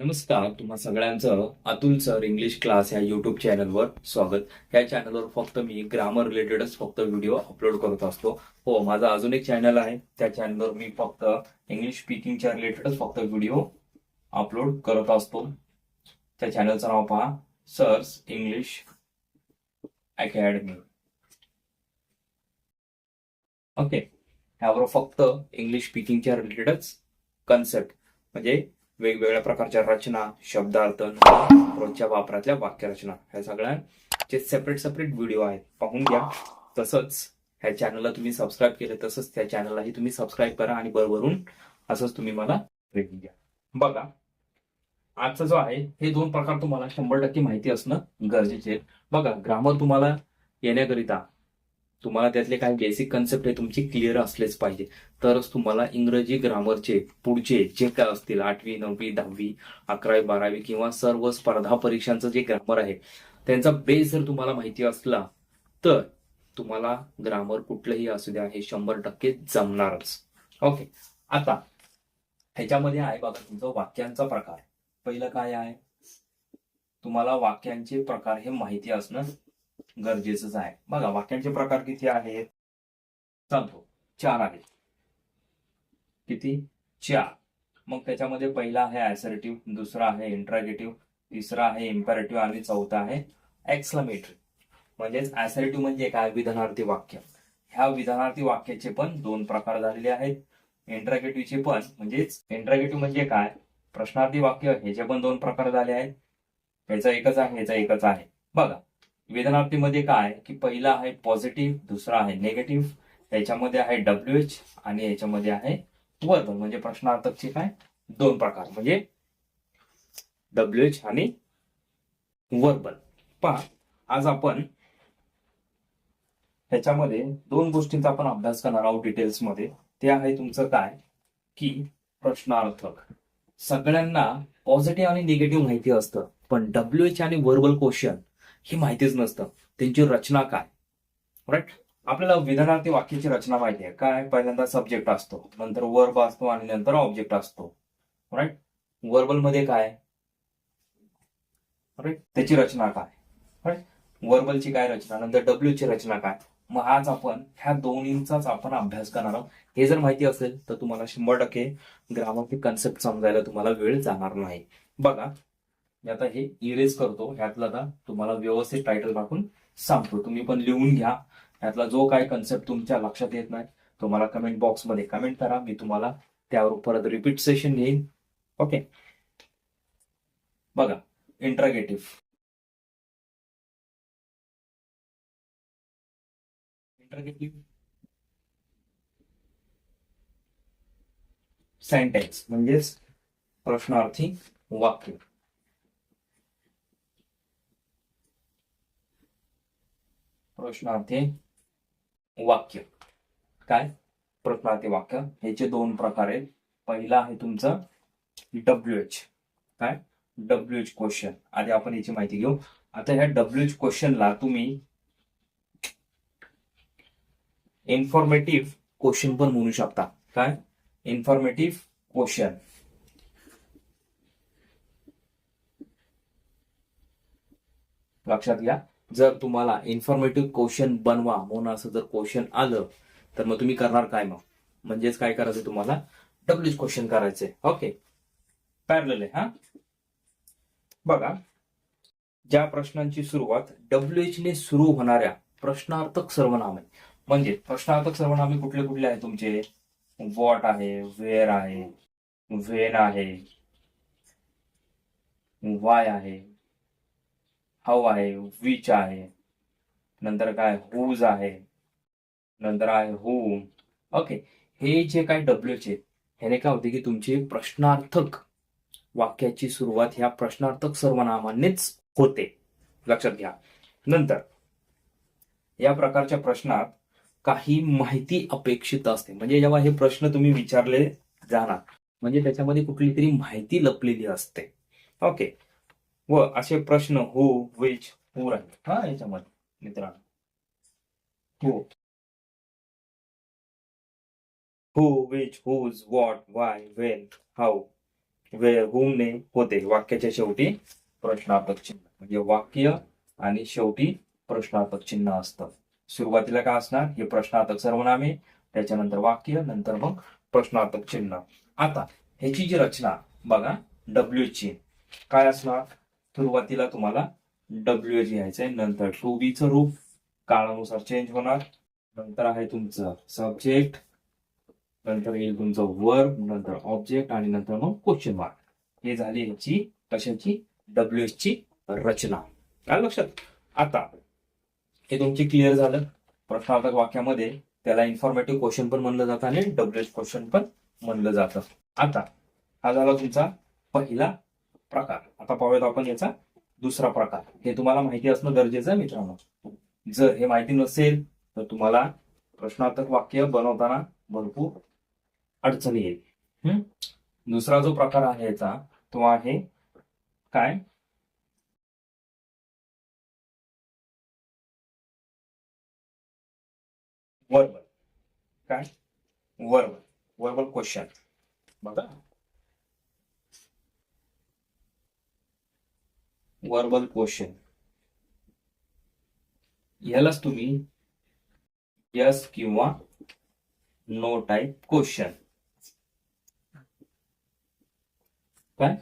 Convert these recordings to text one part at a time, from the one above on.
नमस्कार तुम्हा सगळ्यांचं अतुल सर इंग्लिश क्लास या युट्यूब चॅनलवर स्वागत. या चॅनलवर फक्त मी ग्रामर रिलेटेडच फक्त व्हिडिओ अपलोड करत असतो. हो माझा अजून एक चॅनल आहे. त्या चॅनलवर मी फक्त इंग्लिश स्पीकिंगच्या रिलेटेडच फक्त व्हिडिओ अपलोड करत असतो. त्या चॅनलचं नाव पहा सर्स इंग्लिश अकॅडमी ओके ह्यावर फक्त इंग्लिश स्पीकिंगच्या रिलेटेडच कन्सेप्ट म्हणजे वेगवेगळ्या प्रकारच्या रचना शब्दार्थ रोजच्या वापरातल्या वाक्यरचना ह्या सगळ्यांचे सेपरेट सेपरेट व्हिडिओ आहेत पाहून घ्या. तसंच ह्या चॅनलला तुम्ही सबस्क्राईब केलं तसंच त्या चॅनललाही तुम्ही सबस्क्राईब करा आणि बरोबरून असंच तुम्ही मला रेटिंग द्या. बघा आजचा जो आहे हे दोन प्रकार तुम्हाला शंभर टक्के माहिती असणं गरजेचे आहे. बघा ग्रामर तुम्हाला येण्याकरिता तुम्हाला त्यातले काही बेसिक कन्सेप्ट आहे तुमची क्लिअर असलेच पाहिजे. तरच तुम्हाला इंग्रजी ग्रामरचे पुढचे जे काय असतील आठवी नववी दहावी अकरावी बारावी किंवा सर्व स्पर्धा परीक्षांचं जे ग्रामर आहे त्यांचा बेस जर तुम्हाला माहिती असला तर तुम्हाला ग्रामर कुठलंही असू द्या हे शंभर टक्के जमणारच. ओके आता ह्याच्यामध्ये आहे बघा तुमचं वाक्यांचा प्रकार. पहिलं काय आहे? तुम्हाला वाक्यांचे प्रकार हे माहिती असणं गरजेचंच आहे. बघा वाक्यांचे प्रकार किती आहेत? सांगतो. चार आहेत. किती? चार. मग त्याच्यामध्ये पहिला आहे ऍसर्टिव्ह दुसरा आहे इंट्रागेटिव्ह तिसरा आहे इम्पॅरेटिव्ह आणि चौथा आहे एक्सलमेटरी म्हणजेच ऍसर्टिव्ह म्हणजे काय? विधानार्थी वाक्य. ह्या विधानार्थी वाक्याचे पण दोन प्रकार झालेले आहेत. इंट्रागेटिव्हचे पण म्हणजेच इंट्रागेटिव्ह म्हणजे काय? प्रश्नार्थी वाक्य ह्याचे पण दोन प्रकार झाले आहेत. ह्याचा एकच आहे ह्याचा एकच आहे. बघा वेदनार्थीमध्ये काय की पहिला आहे पॉझिटिव्ह दुसरा आहे निगेटिव्ह याच्यामध्ये आहे डब्ल्यू एच आणि याच्यामध्ये आहे वर्बल म्हणजे प्रश्नार्थकचे काय? दोन प्रकार. म्हणजे डब्ल्यू एच आणि वर्बल पहा आज आपण ह्याच्यामध्ये दोन गोष्टींचा आपण अभ्यास करणार आहोत डिटेल्समध्ये ते आहे तुमचं काय? की प्रश्नार्थक. सगळ्यांना पॉझिटिव्ह आणि निगेटिव्ह माहिती असतं. पण डब्ल्यू एच आणि वर्बल क्वेश्चन ही माहितीच नसतं. त्यांची रचना काय? राईट आपल्याला विधानार्थी वाक्याची रचना माहिती आहे. काय? पहिल्यांदा सब्जेक्ट असतो. नंतर वर्ब असतो आणि नंतर ऑब्जेक्ट असतो. राईट वर्बलमध्ये काय? राईट त्याची रचना काय? राईट वर्बलची काय रचना? नंतर डब्ल्यू ची रचना काय? मग आज आपण ह्या दोन्हींचाच आपण अभ्यास करणार आहोत. हे जर माहिती असेल तर तुम्हाला शंभर टक्के ग्रामर कन्सेप्ट समजायला तुम्हाला वेळ जाणार नाही. बघा मी आता हे इरेज करतो. ह्यातला आता तुम्हाला व्यवस्थित टायटल टाकून सांगतो. तुम्ही पण लिहून घ्या. ह्यातला जो काय कन्सेप्ट तुमच्या लक्षात येत नाही तो मला कमेंट बॉक्समध्ये कमेंट करा. मी तुम्हाला त्यावर परत रिपीट सेशन घेईन. ओके बघा. इंट्रागेटिव्ह इंट्रागेटिव्ह सेंटेन्स म्हणजेच प्रश्नार्थी वाक्य. प्रश्नार्थी वाक्य. काय? प्रश्नार्थी वाक्य. ह्याचे दोन प्रकार आहेत. पहिला आहे तुमचं डब्ल्यू एच काय? डब्ल्यू एच क्वेश्चन आधी आपण याची माहिती घेऊ. आता ह्या डब्ल्यू एच क्वेश्चनला तुम्ही इन्फॉर्मेटिव्ह क्वेश्चन पण म्हणू शकता. काय? इन्फॉर्मेटिव्ह क्वेश्चन लक्षात घ्या. जर तुम्हाला इन्फॉर्मेटिव्ह क्वेश्चन बनवा म्हणून असं जर क्वेश्चन आलं तर मग तुम्ही करणार काय मग? म्हणजेच काय करायचं तुम्हाला? डब्ल्यूच क्वेश्चन करायचंय. ओके पॅरल आहे हा? बघा. ज्या प्रश्नांची सुरुवात डब्ल्यू एच ने सुरू होणाऱ्या प्रश्नार्थक सर्वनाम. आहे म्हणजे प्रश्नार्थक सर्वनामे कुठले कुठले आहे तुमचे? वॉट आहे वेअर आहे व्हेन आहे वाय आहे हाऊ आहे विच आहे. नंतर काय हुज आहे. नंतर आहे हु ओके हे जे काय डब्ल्यूचे आहेत ह्याने काय होते की तुमचे प्रश्नार्थक वाक्याची सुरुवात ह्या प्रश्नार्थक सर्वनामानेच होते. लक्षात घ्या. नंतर या प्रकारच्या प्रश्नात काही माहिती अपेक्षित असते. म्हणजे जेव्हा हे प्रश्न तुम्ही विचारले जाणार म्हणजे त्याच्यामध्ये कुठली तरी माहिती लपलेली असते. ओके व असे प्रश्न हो वेज पूर राहील हा याच्यामध्ये मित्रांनो. हो who which whose what why when how वेळ हुमने होते. वाक्याच्या शेवटी प्रश्नार्थक चिन्ह. म्हणजे वाक्य आणि शेवटी प्रश्नार्थक चिन्ह असतं. सुरुवातीला काय असणार? हे प्रश्नार्थक सर्वनामे त्याच्यानंतर वाक्य नंतर मग प्रश्नार्थक चिन्ह. आता ह्याची जी रचना बघा डब्ल्यू ची. काय असणार? सुरुवातीला तुम्हाला डब्ल्यू एच घ्यायचंय नंतर टू बी चं रूप काळानुसार चेंज होणार. नंतर आहे तुमचं सब्जेक्ट नंतर येईल तुमचं वर्ब नंतर ऑब्जेक्ट आणि नंतर मग क्वेश्चन मार्क हे झाली याची कशाची? डब्ल्यू एच ची रचना. काय लक्षात? आता हे तुमचे क्लिअर झालं. प्रश्नार्थक वाक्यामध्ये त्याला इन्फॉर्मेटिव्ह क्वेश्चन पण म्हणलं जातं आणि डब्ल्यू एच क्वेश्चन पण म्हणलं जातं. आता हा झाला तुमचा पहिला प्रकार. आता पाहूयात आपण याचा दुसरा प्रकार. हे तुम्हाला माहिती असणं गरजेचं आहे मित्रांनो. जर हे माहिती नसेल तर तुम्हाला प्रश्नार्थक वाक्य बनवताना भरपूर अडचणी येईल. हम्म? दुसरा जो प्रकार आहे याचा तो आहे काय? वर्बल काय? वर्बल वर्बल क्वेश्चन बघा. वर्बल क्वेश्चन यालाच तुम्ही यस किंवा नो टाईप क्वेश्चन काय?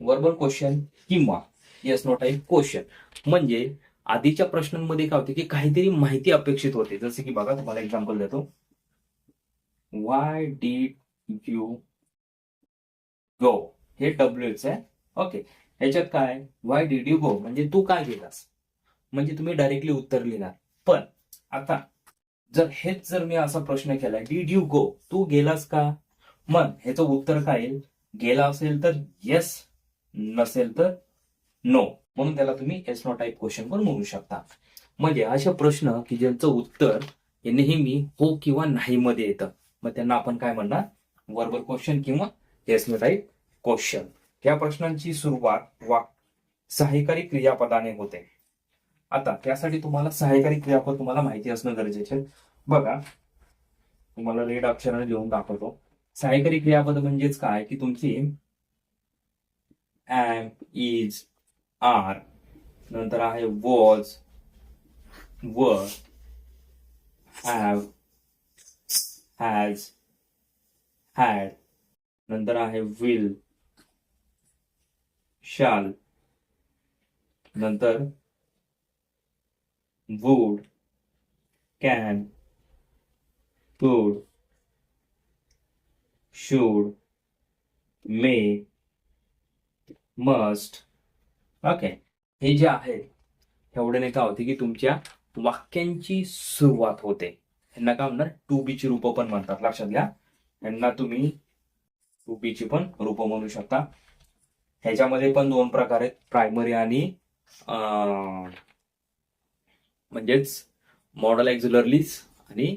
वर्बल क्वेश्चन किंवा यस नो टाईप क्वेश्चन म्हणजे आधीच्या प्रश्नांमध्ये काय होते की काहीतरी माहिती अपेक्षित होते. जसे की बघा तुम्हाला एक्झाम्पल देतो. वाय डीड यू गो हे डब्ल्यू आहे. ओके ह्याच्यात काय? वाय डीड यू गो म्हणजे तू काय गेलास? म्हणजे तुम्ही डायरेक्टली उत्तर लिहिणार पण आता जर हेच जर मी असा प्रश्न केला डीड यू गो तू गेलास का? मग ह्याचं उत्तर काय येईल? गेला असेल तर येस नसेल तर नो म्हणून त्याला तुम्ही एस नो टाईप क्वेश्चन पण म्हणू शकता. म्हणजे असे प्रश्न की ज्यांचं उत्तर हे नेहमी हो किंवा नाही मध्ये येतं. मग त्यांना आपण काय म्हणणार? वर्बल क्वेश्चन किंवा एस नो टाईप क्वेश्चन या प्रश्नांची सुरुवात वाक सहाय्यकारी क्रियापदाने होते. आता त्यासाठी तुम्हाला सहाय्यकारी क्रियापद तुम्हाला माहिती असणं गरजेचे बघा तुम्हाला रेड अक्षराने लिहून दाखवतो. सहाय्यकारी क्रियापद म्हणजेच काय? की तुमची एम इज आर नंतर आहे was were have has had नंतर आहे विल शाल. नंतर would can could should may must. Okay. हे जे आहे एवढ्याने काय होते की तुमच्या वाक्यांची सुरुवात होते. यांना काय म्हणणार? टू बी ची रूप पण म्हणतात. लक्षात घ्या. यांना तुम्ही टू बी ची पण रूप म्हणू शकता. ह्याच्यामध्ये पण दोन प्रकार आहेत. प्रायमरी आणि म्हणजेच मॉडल एक्झुलरलीज आणि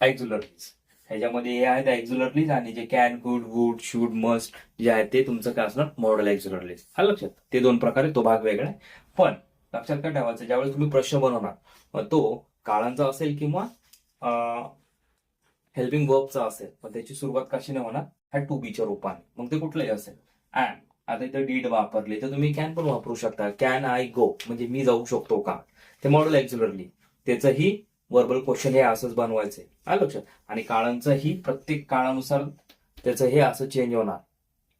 एक्झुलरलीज ह्याच्यामध्ये हे आहेत एक्झुलरलीज आणि जे can could would should must जे आहेत ते तुमचं काय असणार? मॉडल एक्झुलरलीज हा लक्षात. ते दोन प्रकारे तो भाग वेगळा आहे. पण लक्षात काय ठेवायचं? ज्यावेळेस तुम्ही प्रश्न बनवणार मग तो काळांचा असेल किंवा हेल्पिंग वर्बचा असेल पण त्याची सुरुवात कशी नाही होणार? ह्या टू बीच्या रूपाने. मग ते कुठलंही असेल. अँड आता इथं डीड वापरली तर तुम्ही कॅन पण वापरू शकता. कॅन आय गो म्हणजे मी जाऊ शकतो का? ते मॉडल एक्झुलरली त्याचंही वर्बल क्वेश्चन हे असंच बनवायचंय. आलं लक्षात. आणि काळांचंही प्रत्येक काळानुसार त्याचं हे असं चेंज होणार.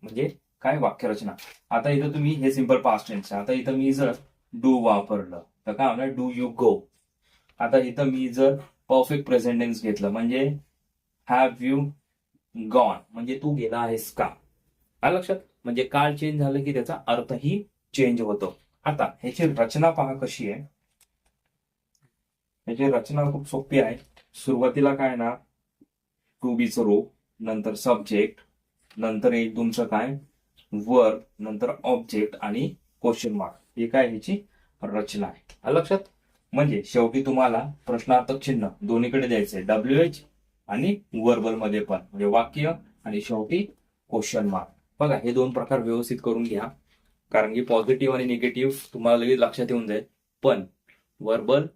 म्हणजे काय वाक्यरचना? आता इथं तुम्ही हे सिंपल पास्ट टेन्स आता इथं मी जर डू वापरलं तर काय होणार? डू यू गो आता इथं मी जर परफेक्ट प्रेझेंटेन्स घेतलं म्हणजे हॅव यू गॉन म्हणजे तू गेला आहेस का? आलं लक्षात? म्हणजे काळ चेंज झालं की त्याचा अर्थही चेंज होतो. आता ह्याची रचना पहा कशी आहे. ह्याची रचना खूप सोपी आहे. सुरुवातीला काय ना टू बीचं रूप नंतर सब्जेक्ट नंतर येईल तुमचं काय? वर्क नंतर ऑब्जेक्ट आणि क्वेश्चन मार्क हे काय ह्याची रचना आहे. लक्षात? म्हणजे शेवटी तुम्हाला प्रश्नार्थक चिन्ह दोन्हीकडे द्यायचंय. डब्ल्यू एच आणि वर्बलमध्ये पण. म्हणजे वाक्य आणि शेवटी क्वेश्चन मार्क बघा हे दोन प्रकार व्यवस्थित करून घ्या. कारण की पॉझिटिव्ह आणि निगेटिव्ह तुम्हाला लगेच लक्षात येऊन जाईल. पण वर्बल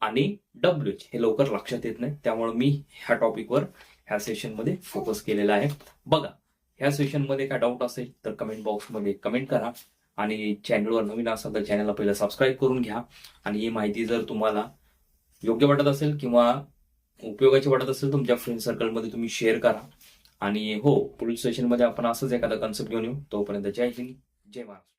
आणि डब्ल्यूच हे लवकर लक्षात येत नाही. त्यामुळे मी ह्या टॉपिकवर ह्या सेशनमध्ये फोकस केलेला आहे. बघा ह्या सेशनमध्ये काय डाऊट असेल तर कमेंट बॉक्समध्ये कमेंट करा. आणि चॅनलवर नवीन असाल तर चॅनलला पहिलं सबस्क्राईब करून घ्या. आणि ही माहिती जर तुम्हाला योग्य वाटत असेल किंवा उपयोगाची वाटत असेल तुमच्या फ्रेंड सर्कलमध्ये तुम्ही शेअर करा. आणि हो पुढील सेशनमध्ये आपण असंच एखादा कन्सेप्ट घेऊन येऊ. तोपर्यंत जय हिंद जय महाराष्ट्र.